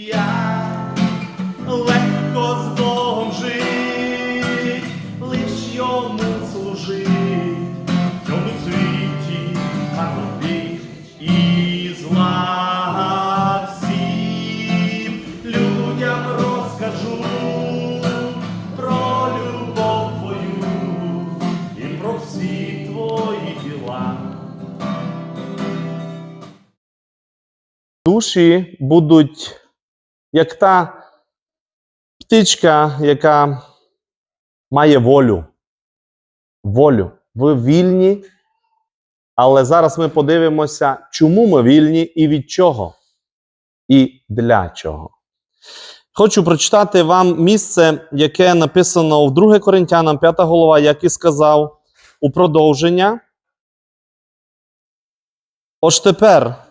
Я легко з Богом жить, лиш йому служить, в цьому світі гарноти і зла всім людям розкажу про любов твою і про всі твої діла. душі будуть як та птичка, яка має волю. Волю. Ви вільні. Але зараз ми подивимося, чому ми вільні і від чого, і для чого. Хочу прочитати вам місце, яке написано в 2 Коринтянам, 5 голова, як і сказав, у продовження. Ось тепер.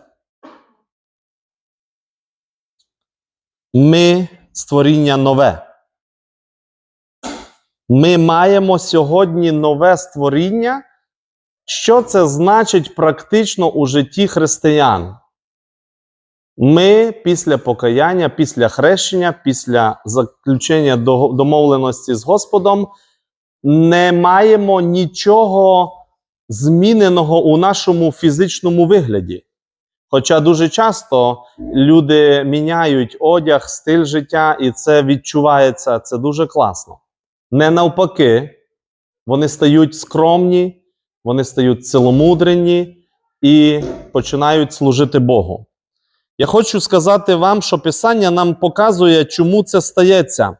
Ми створіння нове. Ми маємо сьогодні нове створіння. Що це значить практично у житті християн? Ми після покаяння, після хрещення, після заключення домовленості з Господом не маємо нічого зміненого у нашому фізичному вигляді. Хоча дуже часто люди міняють одяг, стиль життя, і це відчувається, це дуже класно. Не навпаки, вони стають скромні, вони стають ціломудрені і починають служити Богу. Я хочу сказати вам, що Писання нам показує, чому це стається.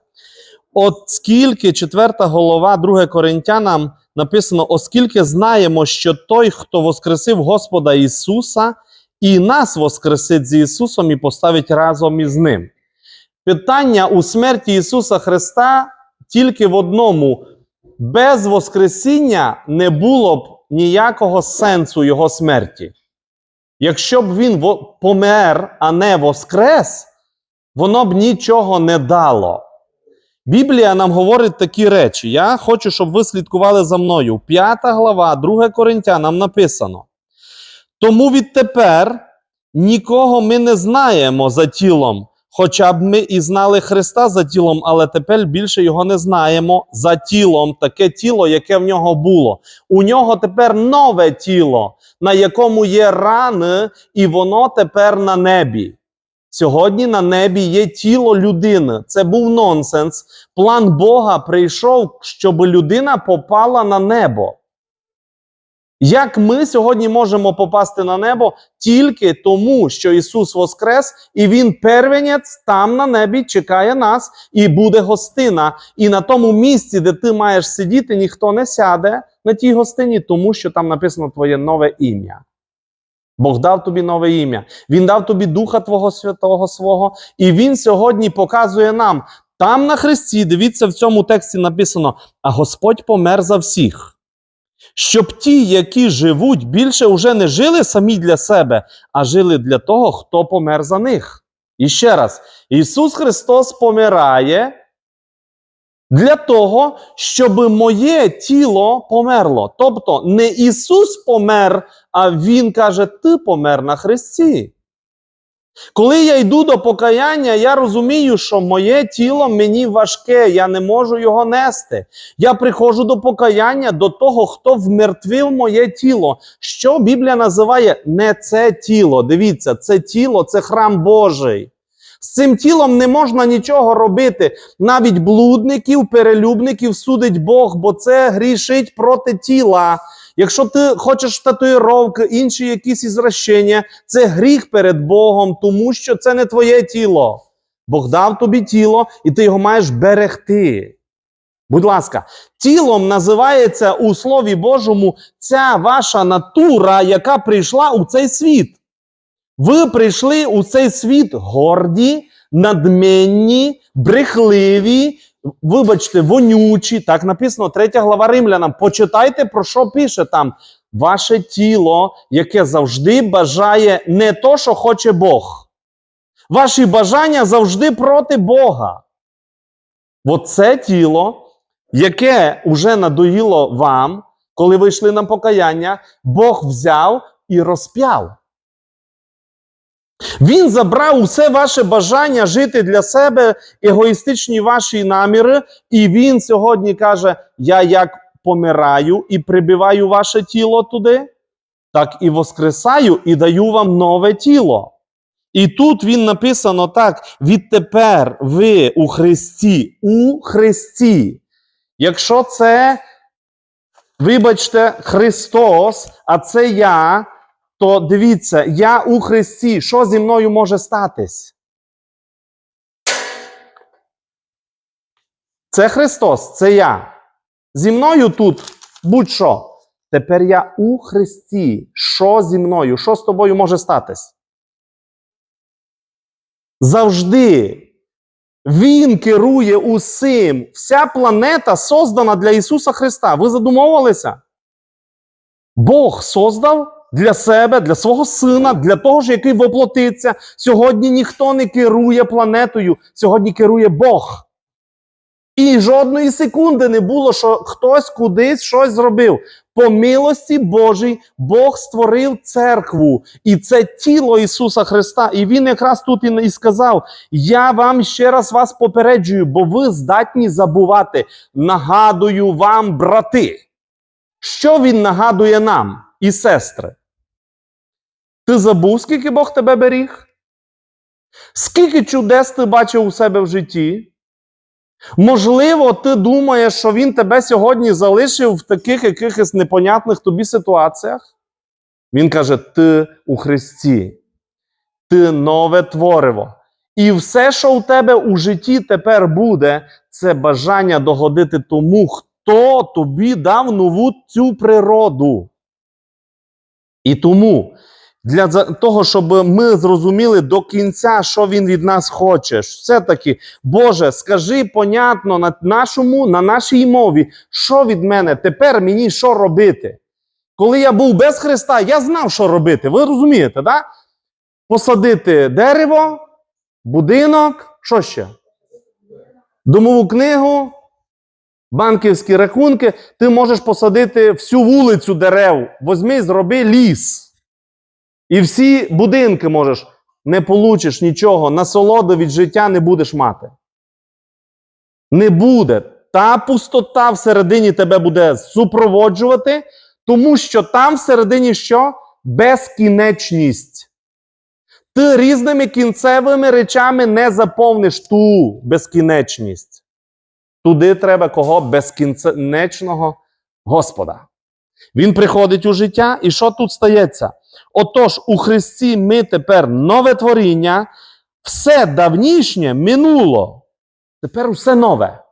От скільки, четверта голова, 2 Коринтянам написано: оскільки знаємо, що той, хто воскресив Господа Ісуса, і нас воскресить з Ісусом і поставить разом із Ним. Питання у смерті Ісуса Христа тільки в одному: без Воскресіння не було б ніякого сенсу Його смерті. Якщо б Він помер, а не воскрес, воно б нічого не дало. Біблія нам говорить такі речі. Я хочу, щоб ви слідкували за мною. П'ята глава, 2 Коринтянам написано. Тому відтепер нікого ми не знаємо за тілом, хоча б ми і знали Христа за тілом, але тепер більше його не знаємо за тілом, таке тіло, яке в нього було. У нього тепер нове тіло, на якому є рани, і воно тепер на небі. Сьогодні на небі є тіло людини. Це був нонсенс. План Бога прийшов, щоб людина попала на небо. Як ми сьогодні можемо попасти на небо тільки тому, що Ісус Воскрес, і Він первенець там на небі чекає нас, і буде гостина. І на тому місці, де ти маєш сидіти, ніхто не сяде на тій гостині, тому що там написано твоє нове ім'я. Бог дав тобі нове ім'я. Він дав тобі Духа Твого Святого свого, і Він сьогодні показує нам там на Христі. Дивіться, в цьому тексті написано: а Господь помер за всіх щоб ті, які живуть, більше вже не жили самі для себе, а жили для того, хто помер за них. І ще раз, Ісус Христос помирає для того, щоб моє тіло померло. Тобто не Ісус помер, а Він каже: Ти помер на Христі. Коли я йду до покаяння, я розумію, що моє тіло мені важке, я не можу його нести. Я приходжу до покаяння до того, хто вмертвив моє тіло. Що Біблія називає не це тіло. Дивіться, це тіло це храм Божий. З цим тілом не можна нічого робити. Навіть блудників, перелюбників судить Бог, бо це грішить проти тіла. Якщо ти хочеш татуїровки, інші якісь ізращення, це гріх перед Богом, тому що це не твоє тіло. Бог дав тобі тіло, і ти його маєш берегти. Будь ласка, тілом називається у Слові Божому ця ваша натура, яка прийшла у цей світ. Ви прийшли у цей світ горді, надменні, брехливі, вибачте, вонючі. Так написано, третя глава римлянам. Почитайте, про що пише там. Ваше тіло, яке завжди бажає не то, що хоче Бог. Ваші бажання завжди проти Бога. Оце тіло, яке вже надоїло вам, коли ви йшли на покаяння, Бог взяв і розп'яв. Він забрав усе ваше бажання жити для себе, егоїстичні ваші наміри, і він сьогодні каже: Я як помираю і прибиваю ваше тіло туди, так і воскресаю і даю вам нове тіло. І тут він написано так: відтепер ви у Христі, у Христі. Якщо це, вибачте, Христос, а це я, то дивіться, я у Христі. Що зі мною може статись? Це Христос, це я. Зі мною тут будь-що. Тепер я у Христі. Що зі мною? Що з тобою може статись? Завжди Він керує усім. Вся планета создана для Ісуса Христа. Ви задумовувалися? Бог создав для себе, для свого сина, для того ж, який воплотиться. Сьогодні ніхто не керує планетою, сьогодні керує Бог. І жодної секунди не було, що хтось кудись щось зробив. По милості Божій Бог створив церкву, і це тіло Ісуса Христа. І Він якраз тут і сказав: Я вам ще раз вас попереджую, бо ви здатні забувати. Нагадую вам, брати. Що Він нагадує нам і сестри? Ти забув, скільки Бог тебе беріг? Скільки чудес ти бачив у себе в житті? Можливо, ти думаєш, що він тебе сьогодні залишив в таких якихось непонятних тобі ситуаціях? Він каже: Ти у Христі, ти нове твориво. І все, що у тебе у житті тепер буде, це бажання догодити тому, хто тобі дав нову цю природу. І тому для того, щоб ми зрозуміли до кінця, що він від нас хоче. Все-таки, Боже, скажи понятно на нашому, на нашій мові, що від мене тепер мені що робити. Коли я був без Христа, я знав, що робити. Ви розумієте, да? Посадити дерево, будинок, що ще? Домову книгу, банківські рахунки. Ти можеш посадити всю вулицю дерев. Возьми, зроби ліс. І всі будинки можеш, не получиш нічого, насолоду від життя не будеш мати. Не буде. Та пустота всередині тебе буде супроводжувати, тому що там всередині що? Безкінечність. Ти різними кінцевими речами не заповниш ту безкінечність. Туди треба кого? Безкінечного Господа. Він приходить у життя, і що тут стається? Отож, у Христі ми тепер нове творіння, все давнішнє минуло. Тепер усе нове.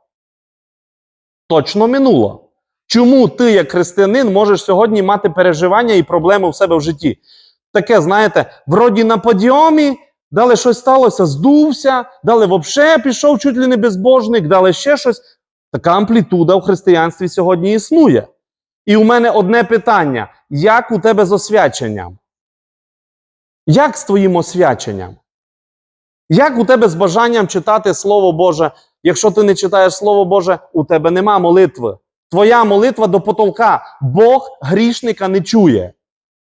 Точно минуло. Чому ти, як християнин, можеш сьогодні мати переживання і проблеми у себе в житті? Таке, знаєте, вроді на подіумі, дали щось сталося, здувся, дали взагалі пішов чуть ли не безбожник, дали ще щось. Така амплітуда в християнстві сьогодні існує. І у мене одне питання: як у тебе з освяченням? Як з твоїм освяченням? Як у тебе з бажанням читати Слово Боже? Якщо ти не читаєш Слово Боже, у тебе нема молитви. Твоя молитва до потолка. Бог грішника не чує.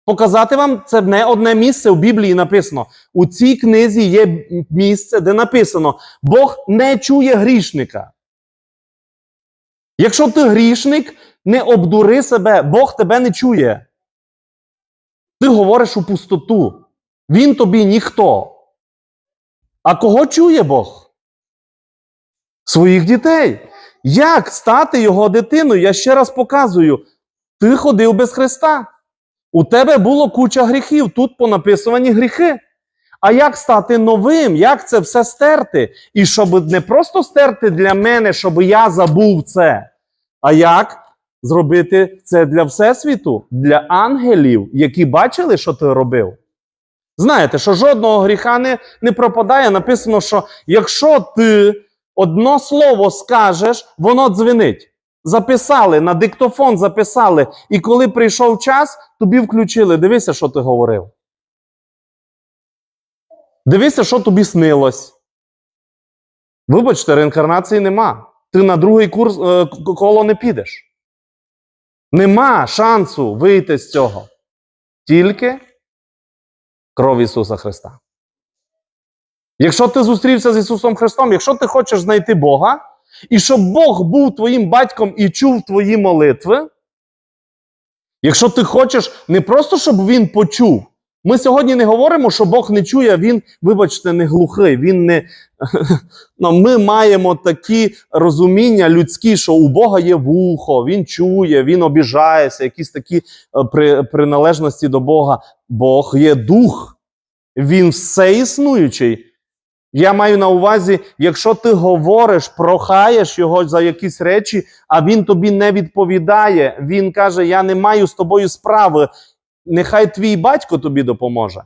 Показати вам це не одне місце в Біблії написано. У цій книзі є місце, де написано: Бог не чує грішника. Якщо ти грішник, не обдури себе, Бог тебе не чує. Ти говориш у пустоту. Він тобі ніхто. А кого чує Бог? Своїх дітей. Як стати його дитиною? Я ще раз показую. Ти ходив без Христа. У тебе було куча гріхів. Тут понаписувані гріхи. А як стати новим? Як це все стерти? І щоб не просто стерти для мене, щоб я забув це. А як зробити це для Всесвіту, для ангелів, які бачили, що ти робив? Знаєте, що жодного гріха не, не пропадає. Написано, що якщо ти одно слово скажеш, воно дзвенить. Записали, на диктофон записали, і коли прийшов час, тобі включили. Дивися, що ти говорив. Дивися, що тобі снилось. Вибачте, реінкарнації нема. Ти на другий курс е, коло не підеш. Нема шансу вийти з цього. Тільки кров Ісуса Христа. Якщо ти зустрівся з Ісусом Христом, якщо ти хочеш знайти Бога, і щоб Бог був твоїм батьком і чув твої молитви, якщо ти хочеш не просто, щоб Він почув. Ми сьогодні не говоримо, що Бог не чує, він, вибачте, не глухий. Він не... ну, ми маємо такі розуміння людські, що у Бога є вухо, він чує, він обіжається, якісь такі е, при, приналежності до Бога. Бог є дух, він всеіснуючий. Я маю на увазі, якщо ти говориш, прохаєш його за якісь речі, а він тобі не відповідає, він каже: Я не маю з тобою справи. Нехай твій батько тобі допоможе.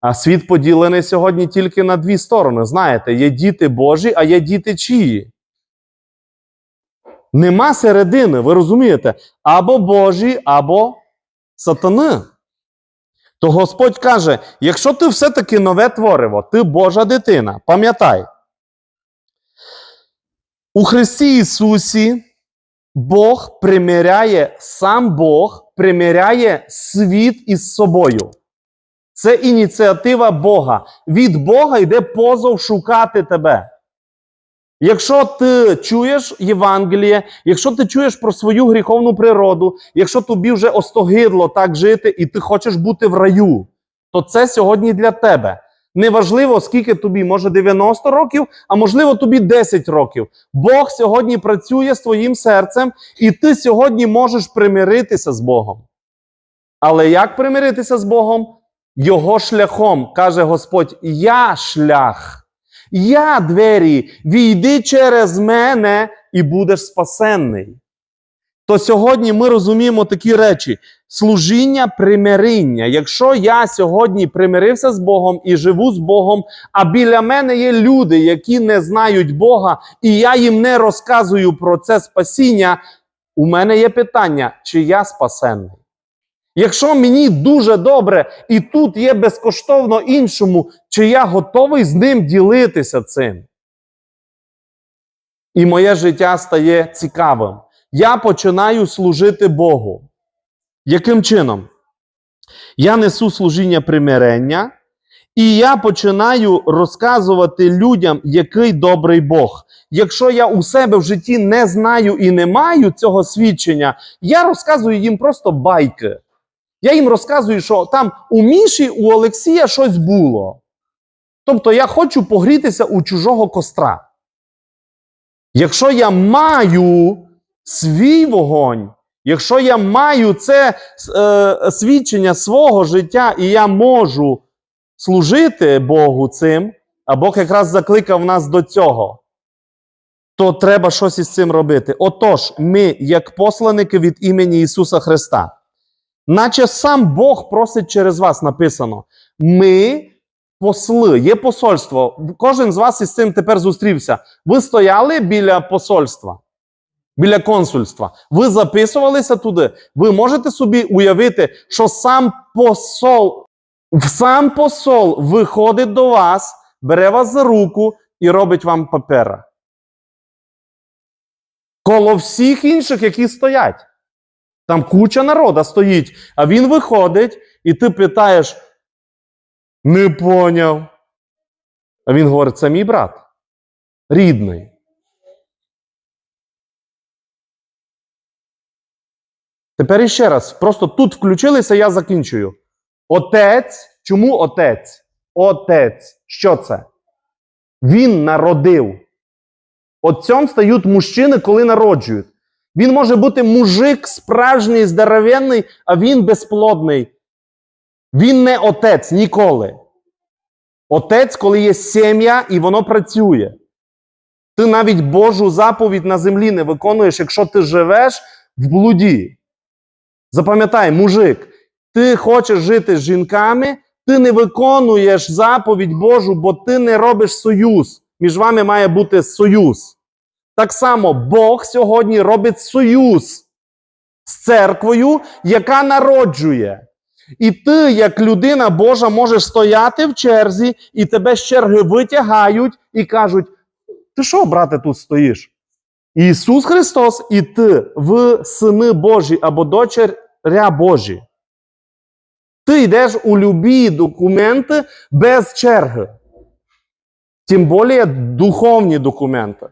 А світ поділений сьогодні тільки на дві сторони. Знаєте, є діти Божі, а є діти чиї. Нема середини, ви розумієте? Або Божі, або сатани. То Господь каже: якщо ти все-таки нове твориво, ти Божа дитина, пам'ятай. У Христі Ісусі Бог примиряє, сам Бог примиряє світ із собою. Це ініціатива Бога. Від Бога йде позов шукати тебе. Якщо ти чуєш Євангеліє, якщо ти чуєш про свою гріховну природу, якщо тобі вже остогидло так жити, і ти хочеш бути в раю, то це сьогодні для тебе. Неважливо, скільки тобі, може 90 років, а можливо тобі 10 років. Бог сьогодні працює з твоїм серцем, і ти сьогодні можеш примиритися з Богом. Але як примиритися з Богом? Його шляхом, каже Господь: Я шлях. Я двері, війди через мене і будеш спасенний. То сьогодні ми розуміємо такі речі: служіння примирення. Якщо я сьогодні примирився з Богом і живу з Богом, а біля мене є люди, які не знають Бога, і я їм не розказую про це спасіння, у мене є питання, чи я спасенний? Якщо мені дуже добре і тут є безкоштовно іншому, чи я готовий з ним ділитися цим? І моє життя стає цікавим. Я починаю служити Богу. Яким чином? Я несу служіння примирення, і я починаю розказувати людям, який добрий Бог. Якщо я у себе в житті не знаю і не маю цього свідчення, я розказую їм просто байки. Я їм розказую, що там у Міші, у Олексія щось було. Тобто я хочу погрітися у чужого костра. Якщо я маю свій вогонь, якщо я маю це е, свідчення свого життя, і я можу служити Богу цим, а Бог якраз закликав нас до цього, то треба щось із цим робити. Отож, ми, як посланники від імені Ісуса Христа, наче сам Бог просить через вас написано: ми посли, є посольство. Кожен з вас із цим тепер зустрівся. Ви стояли біля посольства, біля консульства. Ви записувалися туди. Ви можете собі уявити, що сам посол, сам посол виходить до вас, бере вас за руку і робить вам папера. Коло всіх інших, які стоять. Там куча народа стоїть, а він виходить, і ти питаєш: не поняв. А він говорить: це мій брат, рідний. Тепер іще раз, просто тут включилися, я закінчую. Отець, чому отець? Отець. Що це? Він народив. От цьому стають мужчини, коли народжують. Він може бути мужик справжній, здоровенний, а він безплодний. Він не отець ніколи. Отець, коли є сім'я і воно працює. Ти навіть Божу заповідь на землі не виконуєш, якщо ти живеш в блуді. Запам'ятай, мужик, ти хочеш жити з жінками, ти не виконуєш заповідь Божу, бо ти не робиш союз. Між вами має бути союз. Так само Бог сьогодні робить союз з церквою, яка народжує. І ти, як людина Божа, можеш стояти в черзі, і тебе з черги витягають і кажуть: ти що, брате, тут стоїш? Ісус Христос, і ти в сини Божі або дочеря Божі. Ти йдеш у любі документи без черги. тим більше духовні документи.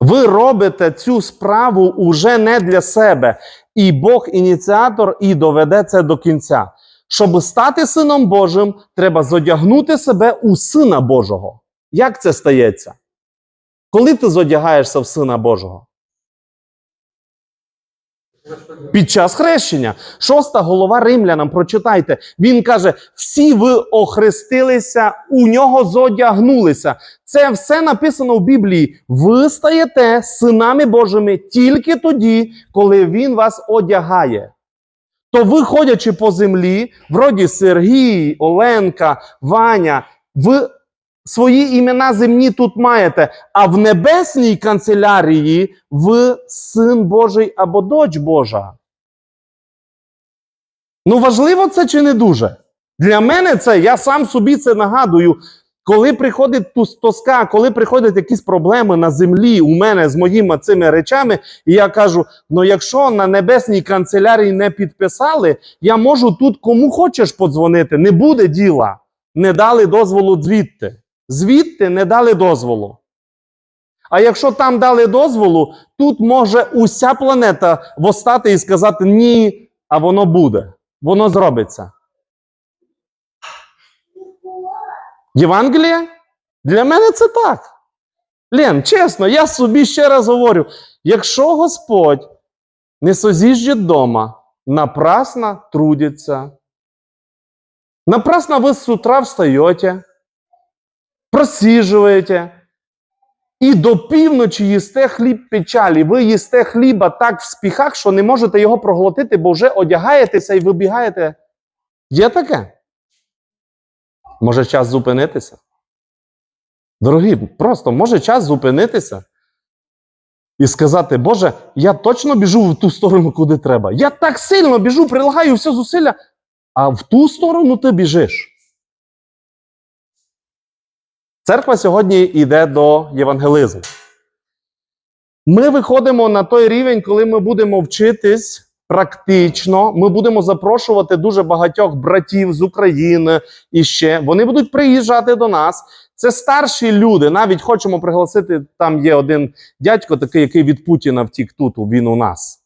Ви робите цю справу уже не для себе. І Бог ініціатор і доведе це до кінця. Щоб стати сином Божим, треба зодягнути себе у Сина Божого. Як це стається? Коли ти зодягаєшся в Сина Божого? Під час хрещення. Шоста голова римлянам, прочитайте. Він каже: всі ви охрестилися, у нього зодягнулися. Це все написано в Біблії. Ви стаєте синами Божими тільки тоді, коли він вас одягає. То ви, ходячи по землі, вроді Сергій, Оленка, Ваня, ви свої імена земні тут маєте, а в небесній канцелярії ви син Божий або дочь Божа. Ну, важливо це чи не дуже? Для мене це, я сам собі це нагадую. Коли приходить тоска, коли приходять якісь проблеми на землі у мене з моїми цими речами, і я кажу: ну якщо на небесній канцелярії не підписали, я можу тут кому хочеш подзвонити, не буде діла. Не дали дозволу звідти. Звідти не дали дозволу. А якщо там дали дозволу, тут може уся планета восстати і сказати ні, а воно буде, воно зробиться. Євангеліє? Для мене це так. Лен, чесно, я собі ще раз говорю: якщо Господь не созіжджет дома, напрасно трудиться. Напрасно вы с утра встаєте, просіжуєте, і до півночі їсте хліб печалі. Ви їсте хліба так в спіхах, що не можете його проглотити, бо вже одягаєтеся і вибігаєте. Є таке? Може час зупинитися? Дорогі, просто може час зупинитися і сказати: Боже, я точно біжу в ту сторону, куди треба. Я так сильно біжу, прилагаю все зусилля, а в ту сторону ти біжиш. Церква сьогодні йде до євангелизму. Ми виходимо на той рівень, коли ми будемо вчитись практично. Ми будемо запрошувати дуже багатьох братів з України і ще. Вони будуть приїжджати до нас. Це старші люди. Навіть хочемо пригласити. Там є один дядько, такий, який від Путіна втік тут. Він у нас.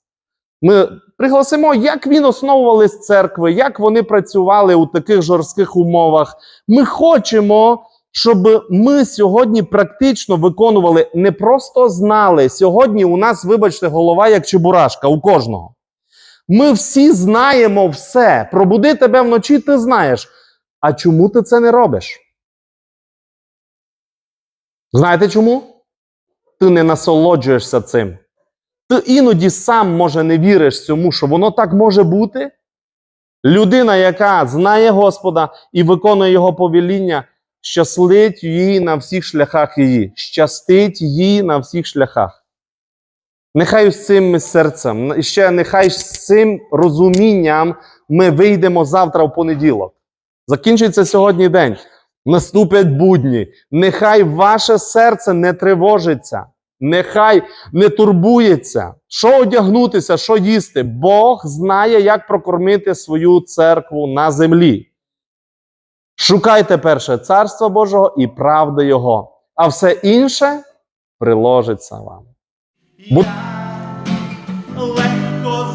Ми пригласимо, як він основувались церкви, як вони працювали у таких жорстких умовах. Ми хочемо, щоб ми сьогодні практично виконували, не просто знали. Сьогодні у нас, вибачте, голова як чебурашка у кожного. Ми всі знаємо все. Пробуди тебе вночі, ти знаєш. А чому ти це не робиш? Знаєте чому? Ти не насолоджуєшся цим. Ти іноді сам, може, не віриш цьому, що воно так може бути. Людина, яка знає Господа і виконує Його повеління, щаслить її на всіх шляхах її. Щастить їй на всіх шляхах. Нехай з цим серцем, і ще нехай з цим розумінням ми вийдемо завтра в понеділок. Закінчиться сьогодні день. Наступять будні. Нехай ваше серце не тривожиться. Нехай не турбується, що одягнутися, що їсти. Бог знає, як прокормити свою церкву на землі. Шукайте перше царство Божого і правди Його, а все інше приложиться вам. Бу- Я легко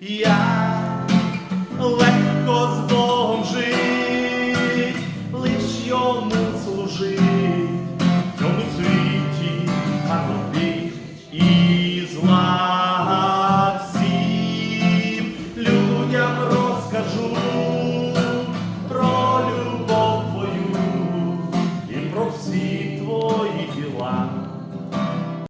я